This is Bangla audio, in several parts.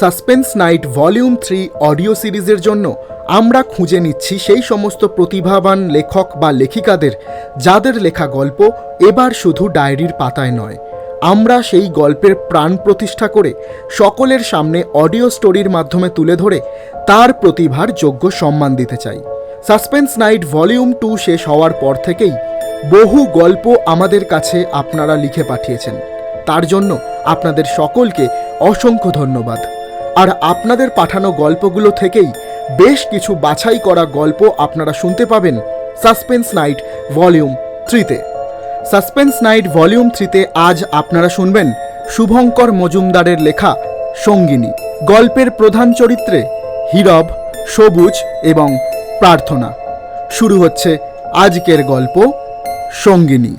Suspense night volume three audio সিরিজের জন্য আমরা খুঁজে নিচ্ছি সেই সমস্ত প্রতিভাবান লেখক বা লেখিকাদের, যাদের লেখা গল্প এবার শুধু ডায়েরির পাতায় নয়। আমরা সেই গল্পের প্রাণ প্রতিষ্ঠা করে সকলের সামনে অডিও স্টোরির মাধ্যমে তুলে ধরে তার প্রতিভার যোগ্য সম্মান দিতে চাই। সাসপেন্স নাইট ভলিউম টু শেষ হওয়ার পর থেকেই বহু গল্প আমাদের কাছে আপনারা লিখে পাঠিয়েছেন। তার জন্য আপনাদের সকলকে অসংখ্য ধন্যবাদ। আর আপনাদের পাঠানো গল্পগুলো থেকেই বেশ কিছু বাছাই করা গল্প আপনারা শুনতে পাবেন সাসপেন্স নাইট ভলিউম থ্রিতে। সাসপেন্স নাইট ভলিউম থ্রিতে আজ আপনারা শুনবেন শুভঙ্কর মজুমদারের লেখা সঙ্গিনী। গল্পের প্রধান চরিত্রে হীরব, সবুজ এবং প্রার্থনা। শুরু হচ্ছে আজকের গল্প সঙ্গিনী।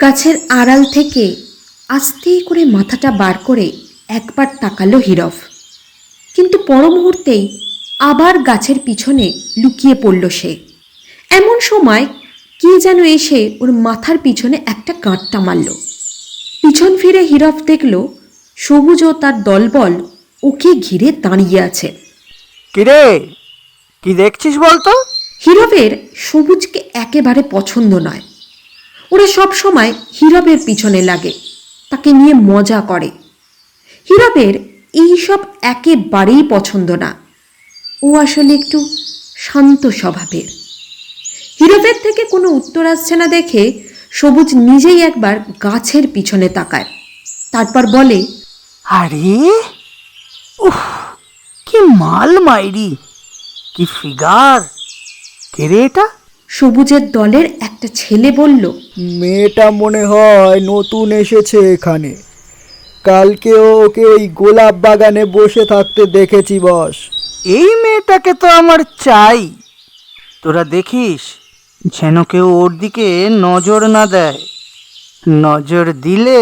গাছের আড়াল থেকে আস্তে করে মাথাটা বার করে একবার তাকালো হিরফ। কিন্তু পর মুহূর্তেই আবার গাছের পিছনে লুকিয়ে পড়ল সে। এমন সময় কে যেন এসে ওর মাথার পিছনে একটা কাঁটটা মারল। পিছন ফিরে হিরফ দেখল সবুজ ও তার দলবল ওকে ঘিরে দাঁড়িয়ে আছে। কিরে? কি দেখছিস বলতো? হীরবের সবুজকে একেবারে পছন্দ নয়। ওরা সব সময় হীরবের পিছনে লাগে, তাকে নিয়ে মজা করে। হীরবের এইসব একেবারেই পছন্দ না। ও আসলে একটু শান্ত স্বভাবের। হীরবের থেকে কোনো উত্তর আসছে না দেখে সবুজ নিজেই একবার গাছের পিছনে তাকায়। তারপর বলে, আরে, উফ, কি মাল মাইরি কি ফিগার। কে রে এটা? সবুজের দলের একটা ছেলে বলল মেয়েটা মনে হয় নতুন এসেছে এখানে। কালকেও ওকে ওই গোলাপ বাগানে বসে থাকতে দেখেছি বস। এই মেয়েটাকে তো আমার চাই। তোরা দেখিস যেন কেউ ওর দিকে নজর না দেয়। নজর দিলে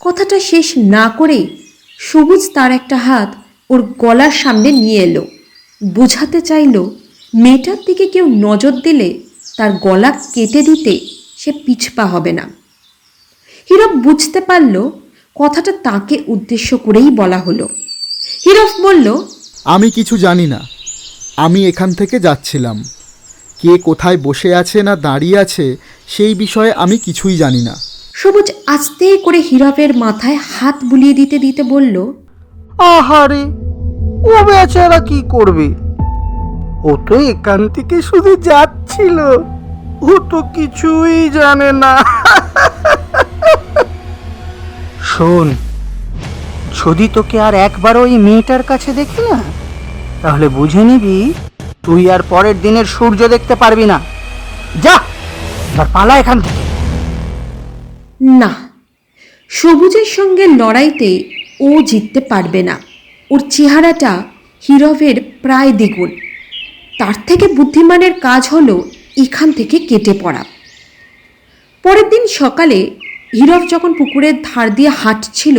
কথাটা শেষ না করে সবুজ তার একটা হাত ওর গলার সামনে নিয়ে এলো। বোঝাতে চাইল মেয়েটার দিকে কেউ নজর দিলে তার গলা কেটে দিতে সে পিছপা হবে না। হীরব বুঝতে পারল কথাটা তাকে উদ্দেশ্য করেই বলা হলো। হীরব বলল আমি কিছু জানি না। আমি এখান থেকে যাচ্ছিলাম। কে কোথায় বসে আছে না দাঁড়িয়ে আছে সেই বিষয়ে আমি কিছুই জানি না। সবুজ আস্তে করে হীরবের মাথায় হাত বুলিয়ে দিতে দিতে বলল আহারে! ও বেচারা কি করবে? ও তো এখান থেকে শুধু যাচ্ছিল। ও তো কিছুই জানে না। শোন, যদি তোকে আর একবার ওই মেয়েটার কাছে দেখি না, তাহলে বুঝে নিবি তুই আর পরের দিনের সূর্য দেখতে পারবি না। যা, এবার পালা এখান থেকে। না, সবুজের সঙ্গে লড়াইতে ও জিততে পারবে না। ওর চেহারাটা হীরবের প্রায় দ্বিগুণ। তার থেকে বুদ্ধিমানের কাজ হলো এখান থেকে কেটে পড়া। পরের দিন সকালে হীরব যখন পুকুরের ধার দিয়ে হাঁটছিল,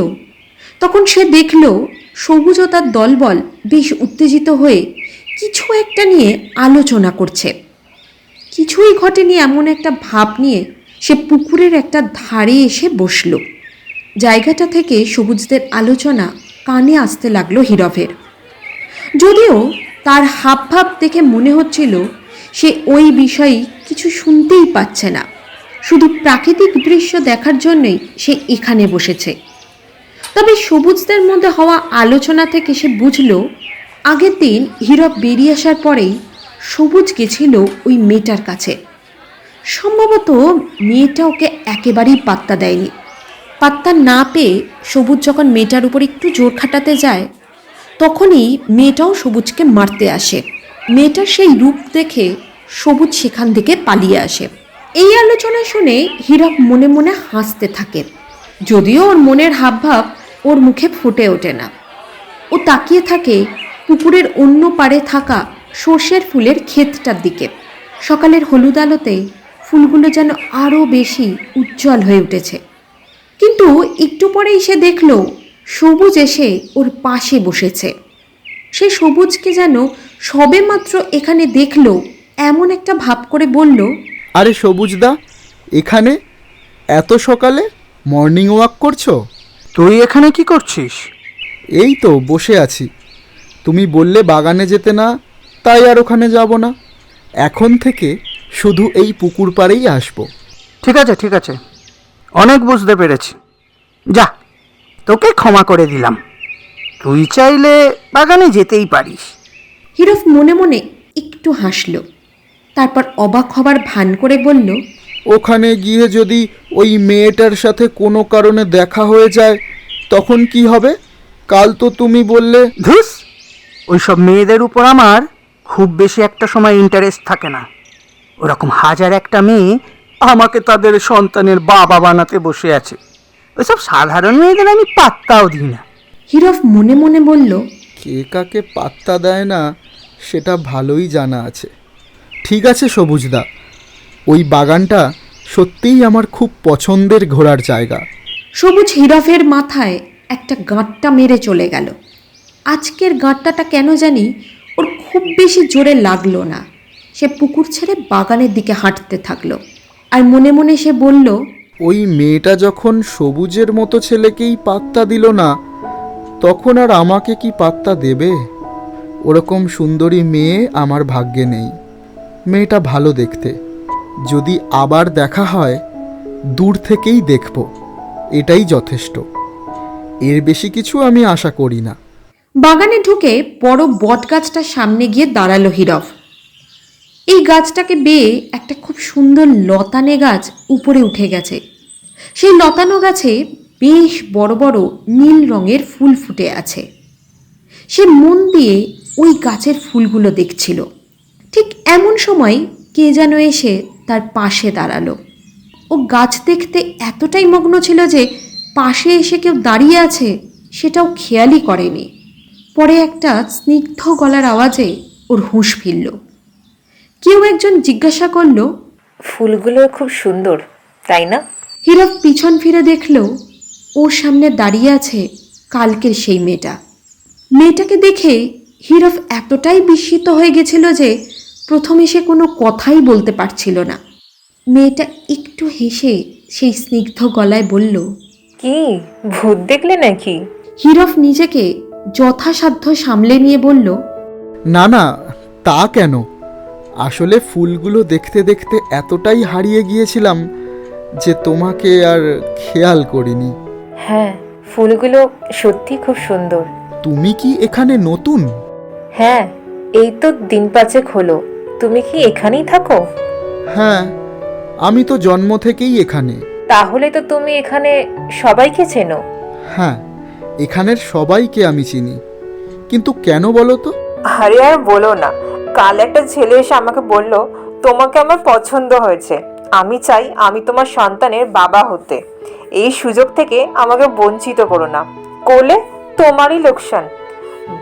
তখন সে দেখল সবুজ ও তার দলবল বেশ উত্তেজিত হয়ে কিছু একটা নিয়ে আলোচনা করছে। কিছুই ঘটেনি এমন একটা ভাব নিয়ে সে পুকুরের একটা ধারে এসে বসল। জায়গাটা থেকে সবুজদের আলোচনা কানে আসতে লাগল হীরবের যদিও তার হাবভাব দেখে মনে হচ্ছিল সে ওই বিষয়ে কিছু শুনতেই পাচ্ছে না। শুধু প্রাকৃতিক দৃশ্য দেখার জন্যই সে এখানে বসেছে। তবে সবুজদের মধ্যে হওয়া আলোচনা থেকে সে বুঝল, আগের দিন হীরব বেরিয়ে আসার পরেই সবুজ গেছিল ওই মেয়েটার কাছে। সম্ভবত মেয়েটা ওকে একেবারেই পাত্তা দেয়নি। পাত্তা না পেয়ে সবুজ যখন মেয়েটার উপর একটু জোর খাটাতে যায় তখনই মেয়েটাও সবুজকে মারতে আসে। মেয়েটার সেই রূপ দেখে সবুজ সেখান থেকে পালিয়ে আসে। এই আলোচনা শুনে হীরক মনে মনে হাসতে থাকে। যদিও ওর মনের হাবভাব ওর মুখে ফুটে ওঠে না। ও তাকিয়ে থাকে পুকুরের অন্য পাড়ে থাকা সর্ষের ফুলের ক্ষেতটার দিকে। সকালের হলুদ আলোতে ফুলগুলো যেন আরও বেশি উজ্জ্বল হয়ে উঠেছে। কিন্তু একটু পরেই সে দেখল সবুজ এসে ওর পাশে বসেছে। সে সবুজকে যেন সবেমাত্র এখানে দেখল এমন একটা ভাব করে বলল আরে সবুজদা এখানে? এত সকালে মর্নিং ওয়াক করছ? তুই এখানে কি করছিস? এই তো বসে আছি। তুমি বললে বাগানে যেতে না তাই আর ওখানে যাব না। এখন থেকে শুধু এই পুকুর পাড়েই আসব। ঠিক আছে ঠিক আছে। অনেক বুঝতে পেরেছি। যা তোকে ক্ষমা করে দিলাম। তুই চাইলে বাগানে যেতেই পারিস। হিরফ মনে মনে একটু হাসল। তারপর অবাক হবার ভান করে বলল ওখানে গিয়ে যদি ওই মেয়েটার সাথে কোনো কারণে দেখা হয়ে যায় তখন কি হবে? কাল তো তুমি বললে ধুস! ওইসব মেয়েদের উপর আমার খুব বেশি একটা সময় ইন্টারেস্ট থাকে না। ওরকম হাজার একটা মেয়ে আমাকে তাদের সন্তানের বাবা বানাতে বসে আছে। ওইসব সাধারণ মেয়েদের আমি পাত্তাও দিই না। হিরফ মনে মনে বলল কে কাকে পাত্তা দেয় না সেটা ভালোই জানা আছে। ঠিক আছে সবুজদা ওই বাগানটা সত্যিই আমার খুব পছন্দের ঘোরার জায়গা। সবুজ হিরফের মাথায় একটা গাঁটটা মেরে চলে গেল। আজকের গাঁটটাটা কেন জানি ওর খুব বেশি জোরে লাগল না। সে পুকুর ছেড়ে বাগানের দিকে হাঁটতে থাকল। আর মনে মনে সে বলল ওই মেয়েটা যখন সবুজের মতো ছেলেকেই পাত্তা দিল না, তখন আর আমাকে কি পাত্তা দেবে? ওরকম সুন্দরী মেয়ে আমার ভাগ্যে নেই। মেয়েটা ভালো দেখতে। যদি আবার দেখা হয়, দূর থেকেই দেখব। এটাই যথেষ্ট। এর বেশি কিছু আমি আশা করি না। বাগানে ঢুকে বড় বট গাছটার সামনে গিয়ে দাঁড়াল হিরফ। এই গাছটাকে বেয়ে একটা খুব সুন্দর লতানে গাছ উপরে উঠে গেছে। সেই লতানো গাছে বেশ বড় বড় নীল রঙের ফুল ফুটে আছে। সে মন দিয়ে ওই গাছের ফুলগুলো দেখছিল। ঠিক এমন সময় কে যেন এসে তার পাশে দাঁড়াল। ও গাছ দেখতে এতটাই মগ্ন ছিল যে পাশে এসে কেউ দাঁড়িয়ে আছে সেটাও খেয়ালই করেনি। পরে একটা স্নিগ্ধ গলার আওয়াজে ওর হুঁশ ফিরল। কেউ একজন জিজ্ঞাসা করল ফুলগুলো খুব সুন্দর তাই না? হীরক পিছন ফিরে দেখল ওর সামনে দাঁড়িয়ে আছে কালকের সেই মেয়েটা। মেয়েটাকে দেখে হিরফ এতটাই বিস্মিত হয়ে গেছিল যে প্রথমে সে কোনো কথাই বলতে পারছিল না। মেয়েটা একটু হেসে সেই স্নিগ্ধ গলায় বলল কি ভূত দেখলে নাকি? হিরফ নিজেকে যথাসাধ্য সামলে নিয়ে বলল না না তা কেন? আসলে ফুলগুলো দেখতে দেখতে এতটাই হারিয়ে গিয়েছিলাম যে তোমাকে আর খেয়াল করিনি। হ্যাঁ ফুলগুলো সত্যি খুব সুন্দর। তুমি কি এখানে নতুন? হ্যাঁ এই তো দিন পাঁচেক হলো। তুমি কি এখানেই থাকো? হ্যাঁ আমি তো জন্ম থেকেই এখানে। তাহলে তো তুমি এখানে সবাইকে চেনো। হ্যাঁ এখানের সবাইকে আমি চিনি। কিন্তু কেন বলো তো? আরে আর বলো না কাল একটা ছেলে এসে আমাকে বলল তোমাকে আমার পছন্দ হয়েছে। আমি চাই আমি তোমার সন্তানের বাবা হতে। এই সুযোগ থেকে আমাকে বঞ্চিত করো না। কোলে তোমারই লোকসান।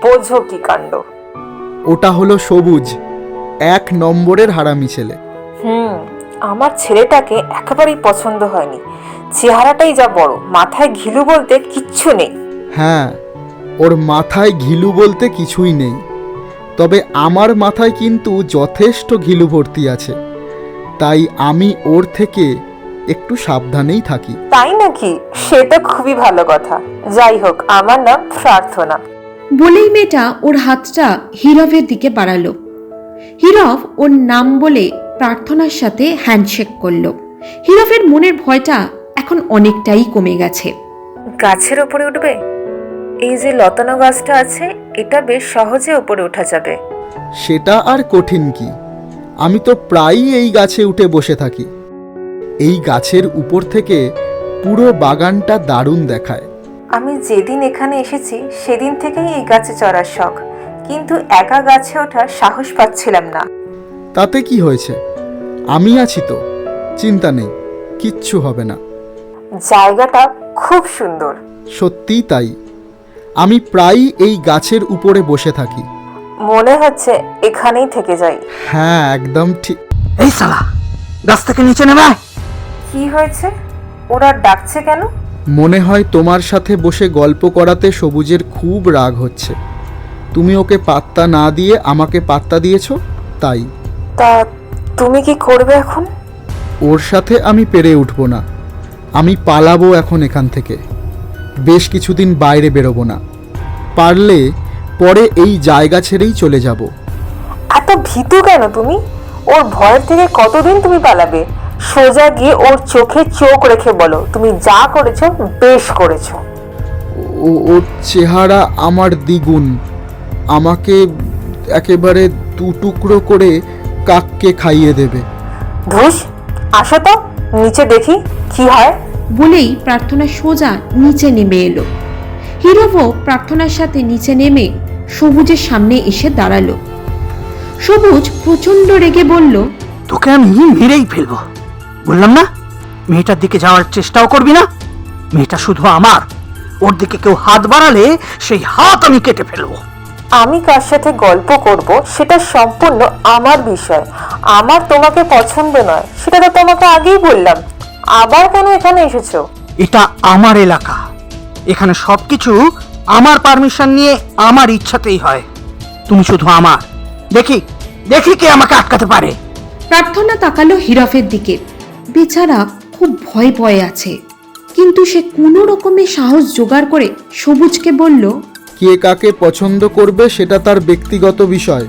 বোঝো কি কাণ্ড? ওটা হলো সবুজ এক নম্বরের হারামি ছেলে। হুম আমার ছেলেটাকে একেবারেই পছন্দ হয়নি। চেহারাটাই যা বড় মাথায় ঘিলু বলতে কিচ্ছু নেই। হ্যাঁ ওর মাথায় ঘিলু বলতে কিছুই নেই। তবে আমার মাথায় কিন্তু যথেষ্ট ঘিলু ভর্তি আছে। তাই আমি ওর থেকে একটু সাবধানেই থাকি। তাই নাকি? সেটা খুবই ভালো কথা। যাই হোক আমার নাম প্রার্থনা। বলেই মেয়েটা ওর হাতটা হিরফের দিকে বাড়ালো। হিরফ ওর নাম বলে প্রার্থনার সাথে হ্যান্ডশেক করল। হিরফের মনের ভয়টা এখন অনেকটাই কমে গেছে। গাছের ওপরে উঠবে? এই যে লতানো গাছটা আছে এটা বেশ সহজে ওপরে ওঠা যাবে। সেটা আর কঠিন কি? আমি তো প্রায়ই এই গাছে উঠে বসে থাকি। এই গাছের উপর থেকে পুরো বাগানটা দারুণ দেখায়। আমি যেদিন এখানে এসেছি সেদিন থেকেই এই গাছে চড়ার শখ। কিন্তু একা গাছে ওঠার সাহস পাচ্ছিলাম না। তাতে কি হয়েছে? আমি আছি তো চিন্তা নেই কিচ্ছু হবে না। জায়গাটা খুব সুন্দর। সত্যিই তাই। আমি প্রায়ই এই গাছের উপরে বসে থাকি। মনে হচ্ছে এখানেই থেকে যাই। হ্যাঁ একদম ঠিক। এই সালা গাছ থেকে নিচে নেমে আয়। কি হয়েছে? ওরা ডাকছে কেন? মনে হয় তোমার সাথে বসে গল্প করাতে সবুজের খুব রাগ হচ্ছে। তুমি ওকে পাত্তা না দিয়ে আমাকে পাত্তা দিয়েছ? তাই। তা তুমি কি করবে এখন? ওর সাথে আমি পেরে উঠবো না। আমি পালাবো এখন এখান থেকে। বেশ কিছুদিন বাইরে বেরোবো না। পারলে পরে এই জায়গা ছেড়েই চলে যাব। এত ভীতু কেন তুমি? ওর ভয়ের থেকে কতদিন তুমি পালাবে? সোজা গিয়ে ওর চোখে চোখ রেখে বলো। তুমি যা করেছ বেশ করেছ। ও ওর চেহারা আমার দ্বিগুণ। আমাকে একেবারে দু টুকরো করে কাককে খাইয়ে দেবে। ধুস আসো তো নিচে দেখি কি হয়। বলেই প্রার্থনা সোজা নিচে নেমে এলো। হিরবও প্রার্থনার সাথে নিচে নেমে সবুজের সামনে এসে দাঁড়াল। সবুজ প্রচণ্ড রেগে বলল তোকে আমি মেরেই ফেলব। বললাম না মেয়েটার দিকে যাওয়ার চেষ্টাও করবি না? মেয়েটা শুধু আমার। ওর দিকে কেউ হাত বাড়ালে সেই হাত আমি কেটে ফেলব। আমি কার সাথে গল্প করব সেটা সম্পূর্ণ আমার বিষয়। আমার তোমাকে পছন্দ নয় সেটা তো তোমাকে আগেই বললাম। আবার কেন এখানে এসেছ? এটা আমার এলাকা। এখানে সবকিছু আমার পারমিশন নিয়ে আমার ইচ্ছাতেই হয়। তুমি শুধু আমার। দেখি দেখি কে আমাকে আটকাতে পারে। প্রার্থনা তাকালো হিরফের দিকে। বেচারা খুব ভয় ভয়ে আছে। কিন্তু সে কোনো রকমের সাহস জোগাড় করে সবুজকে বলল কে কাকে পছন্দ করবে সেটা তার ব্যক্তিগত বিষয়।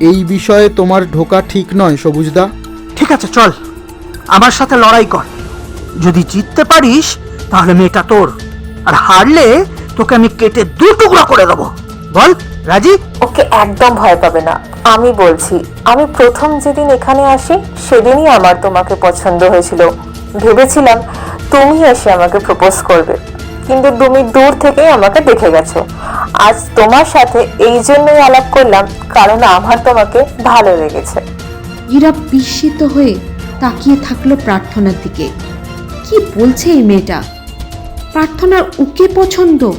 এই বিষয়ে তোমার ঢোকা ঠিক নয় সবুজদা। ঠিক আছে চল। আমার সাথে লড়াই কর। যদি জিততে পারিস তাহলে মেয়েটা তোর। আর হারলে তোকে আমি কেটে দু টুকরো করে দেবো। বল রাজি? ওকে একদম ভয় পাবে না। আমি বলছি আমি প্রথম যেদিন এখানে আসি সেদিনই আমার তোমাকে পছন্দ হয়েছিল। ভেবেছিলাম তুমি এসে আমাকে প্রপোজ করবে। কিন্তু তুমি দূর থেকেই আমাকে দেখে গেছো। আজ তোমার সাথে এই জন্যই আলাপ করলাম কারণ আমার তোমাকে ভালো লেগেছে। হীরা বিস্মিত হয়ে তাকিয়ে থাকল প্রার্থনার দিকে। কি বলছে এই মেয়েটা? প্রার্থনার ওকে পছন্দ।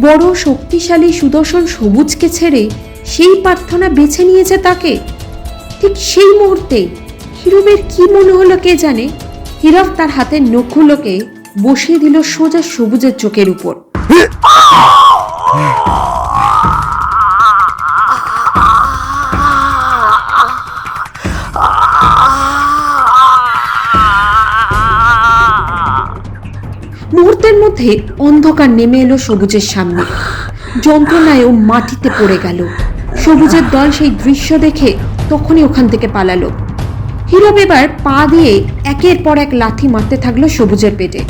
বড় শক্তিশালী সুদর্শন সবুজকে ছেড়ে সেই প্রার্থনা বেছে নিয়েছে তাকে। ঠিক সেই মুহূর্তে হিরবের কি মনে হলো কে জানে? হিরব তার হাতের নখগুলোকে বসিয়ে দিল সোজা সবুজের চোখের উপর। মুহূর্তের মধ্যে অন্ধকার নেমে এলো সবুজের সামনে। যন্ত্রণায় ও মাটিতে পড়ে গেল। সবুজের দল সেই দৃশ্য দেখে তখনই ওখান থেকে পালালো। হিরব এবার পা দিয়ে একের পর এক লাথি মারতে থাকল সবুজের পেটে।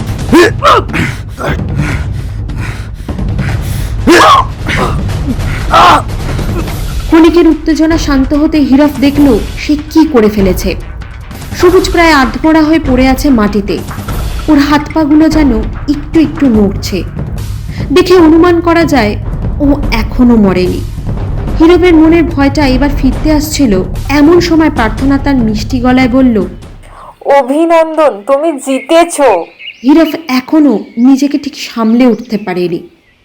ক্ষণিকের উত্তেজনা শান্ত হতে হিরফ দেখল সে কি করে ফেলেছে। সবুজ প্রায় আধমরা হয়ে পড়ে আছে মাটিতে। ওর হাত পাগুলো যেন একটু একটু নড়ছে। দেখে অনুমান করা যায় ও এখনও মরেনি। হিরবের মনের ভয়টা এবার ফিরতে আসছিল এমন সময় প্রার্থনা তার মিষ্টি গলায় বলল অভিনন্দন তুমি জিতেছ। হিরফ এখনও নিজেকে ঠিক সামলে উঠতে পারেনি।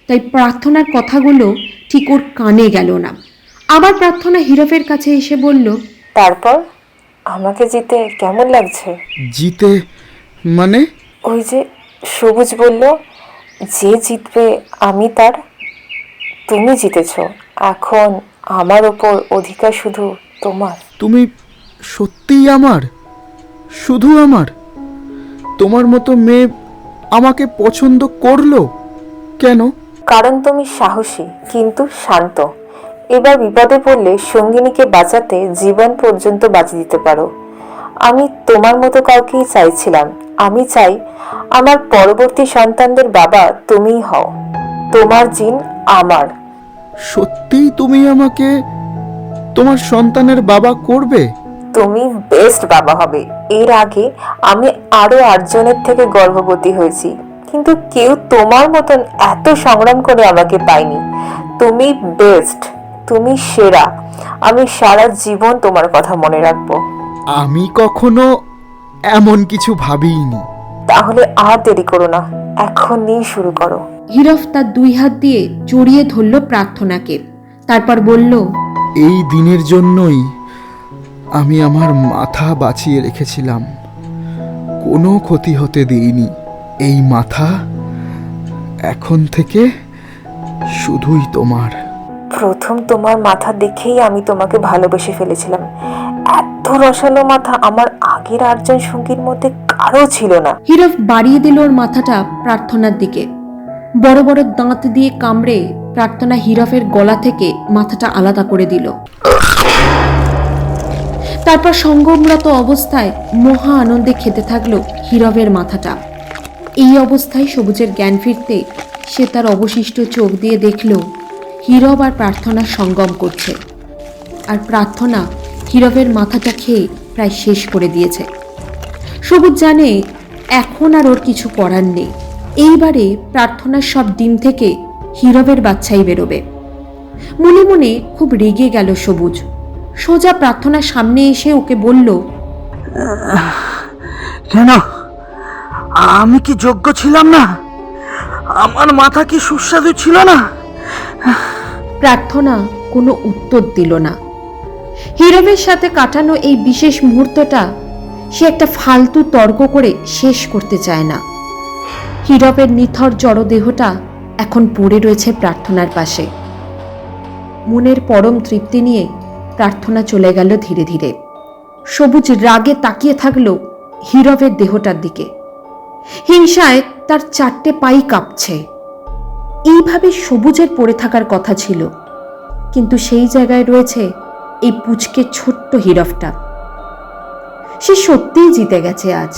তাই প্রার্থনার কথাগুলো ঠিক ওর কানে গেল না। আবার প্রার্থনা হিরফের কাছে এসে বলল তারপর? আমাকে জিতে কেমন লাগছে? জিতে মানে? ওই যে সবুজ বলল যে জিতবে আমি তার তুমি জিতেছ। এখন আমার ওপর অধিকার শুধু তোমার। তুমি সত্যিই আমার? শুধু আমার? তোমার মতো মেয়ে আমাকে পছন্দ করল? কেন? কারণ তুমি সাহসী কিন্তু শান্ত। এবার বিপদে পড়লে সঙ্গিনীকে বাঁচাতে জীবন পর্যন্ত বাঁচিয়ে দিতে পারো। আমি তোমার মতো কাউকেই চাইছিলাম। আমি চাই আমার পরবর্তী সন্তানদের বাবা তুমিই হও। তোমার জিন আমার। সত্যিই তুমি আমাকে তোমার সন্তানের বাবা করবে? তুমি বেস্ট বাবা হবে। এর আগে আমি আরও আটজনের থেকে গর্ভবতী হয়েছি। কিন্তু কেউ তোমার মতন এত সংগ্রাম করে আমাকে পায়নি। তুমি বেস্ট তুমি সেরা। আমি সারা জীবন তোমার কথা মনে রাখব। আমি কখনো এমন কিছু ভাবিনি তাহলে আর দেরি করো না এখনই শুরু করো। হিরফ তার দুই হাত দিয়ে জড়িয়ে ধরল প্রার্থনাকে তারপর বলল এই দিনের জন্যই আমি আমার মাথা বাঁচিয়ে রেখেছিলাম। কোনো ক্ষতি হতে দিইনি। এই মাথা এখন থেকে শুধুই তোমার। প্রথম তোমার মাথা দেখেই আমি তোমাকে ভালোবেসে ফেলেছিলাম। এত রসালো মাথা আমার আগের আটজন সঙ্গীর মধ্যে কারও ছিল না। হিরফ বাড়িয়ে দিল ওর মাথাটা প্রার্থনার দিকে। বড় বড় দাঁত দিয়ে কামড়ে প্রার্থনা হিরফের গলা থেকে মাথাটা আলাদা করে দিল। তারপর সঙ্গমরত অবস্থায় মহা আনন্দে খেতে থাকল হিরবের মাথাটা। এই অবস্থায় সবুজের জ্ঞান ফিরতে সে তার অবশিষ্ট চোখ দিয়ে দেখল হিরব আর প্রার্থনা সঙ্গম করছে। আর প্রার্থনা হিরবের মাথাটা খেয়ে প্রায় শেষ করে দিয়েছে। সবুজ জানে এখন আর ওর কিছু করার নেই। এইবারে প্রার্থনার সব ডিম থেকে হিরবের বাচ্চাই বেরোবে। মনে মনে খুব রেগে গেল সবুজ। সোজা প্রার্থনার সামনে এসে ওকে বলল কেন? আমি কি যোগ্য ছিলাম না? আমার মাথা কি সুস্বাদু ছিল না? প্রার্থনা কোনো উত্তর দিল না। হিরবের সাথে কাটানো এই বিশেষ মুহূর্তটা সে একটা ফালতু তর্ক করে শেষ করতে চায় না। হিরবের নিথর জড়দেহটা এখন পড়ে রয়েছে প্রার্থনার পাশে। মনের পরম তৃপ্তি নিয়ে প্রার্থনা চলে গেল ধীরে ধীরে। সবুজ রাগে তাকিয়ে থাকল হিরবের দেহটার দিকে। হিংসায় তার চারটে পাই কাঁপছে। এইভাবে সবুজের পড়ে থাকার কথা ছিল। কিন্তু সেই জায়গায় রয়েছে এই পুচকে ছোট্ট হিরফটা। সে সত্যিই জিতে গেছে আজ।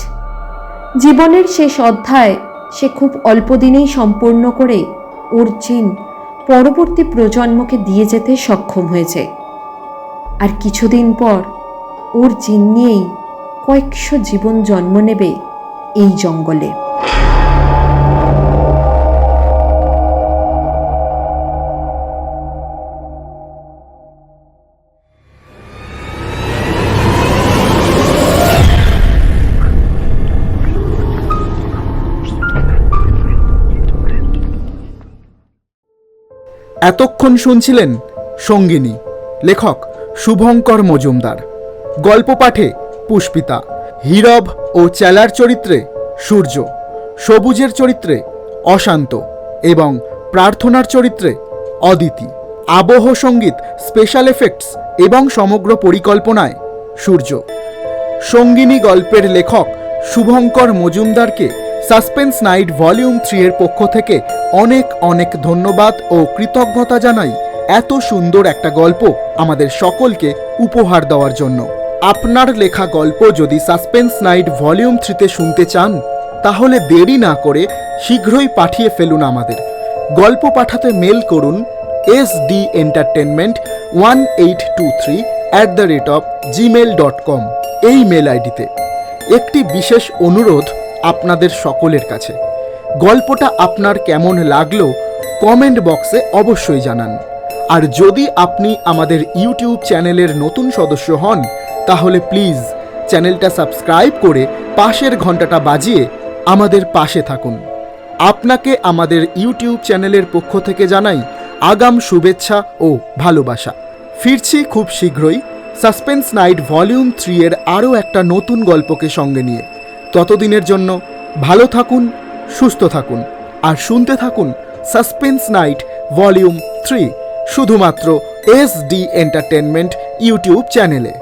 জীবনের শেষ অধ্যায় সে খুব অল্প দিনেই সম্পূর্ণ করে ওর চিন পরবর্তী প্রজন্মকে দিয়ে যেতে সক্ষম হয়েছে। আর কিছুদিন পর ওর জিন নিয়েই কয়েকশো জীবন জন্ম নেবে এই জঙ্গলে। এতক্ষণ শুনছিলেন সঙ্গিনী, লেখক শুভঙ্কর মজুমদার, গল্প পাঠে পুষ্পিতা, হীরব ও চেলার চরিত্রে সূর্য, সবুজের চরিত্রে অশান্ত এবং প্রার্থনার চরিত্রে অদিতি। আবহ সংগীত স্পেশাল এফেক্টস এবং সমগ্র পরিকল্পনায় সূর্য। সঙ্গিনী গল্পের লেখক শুভঙ্কর মজুমদারকে সাসপেন্স নাইট ভলিউম থ্রি এর পক্ষ থেকে অনেক অনেক ধন্যবাদ ও কৃতজ্ঞতা জানাই এত সুন্দর একটা গল্প আমাদের সকলকে উপহার দেওয়ার জন্য। আপনার লেখা গল্প যদি সাসপেন্স নাইট ভলিউম থ্রিতে শুনতে চান, তাহলে দেরি না করে শীঘ্রই পাঠিয়ে ফেলুন আমাদের। গল্প পাঠাতে মেল করুন S D entertainment one eight two three at the rate of Gmail dot com এই মেল আইডিতে। একটি বিশেষ অনুরোধ আপনাদের সকলের কাছে। গল্পটা আপনার কেমন লাগল, কমেন্ট বক্সে অবশ্যই জানান। আর যদি আপনি আমাদের ইউটিউব চ্যানেলের নতুন সদস্য হন, তাহলে প্লিজ চ্যানেলটা সাবস্ক্রাইব করে পাশের ঘন্টাটা বাজিয়ে আমাদের পাশে থাকুন। আপনাকে আমাদের ইউটিউব চ্যানেলের পক্ষ থেকে জানাই আগাম শুভেচ্ছা ও ভালোবাসা। ফিরছি খুব শীঘ্রই। সাসপেন্স নাইট ভলিউম থ্রি এর আরও একটা নতুন গল্পকে সঙ্গে নিয়ে। ততদিনের জন্য ভালো থাকুন, সুস্থ থাকুন আর শুনতে থাকুন সাসপেন্স নাইট ভলিউম থ্রি, শুধুমাত্র এস ডি এন্টারটেনমেন্ট ইউটিউব চ্যানেলে।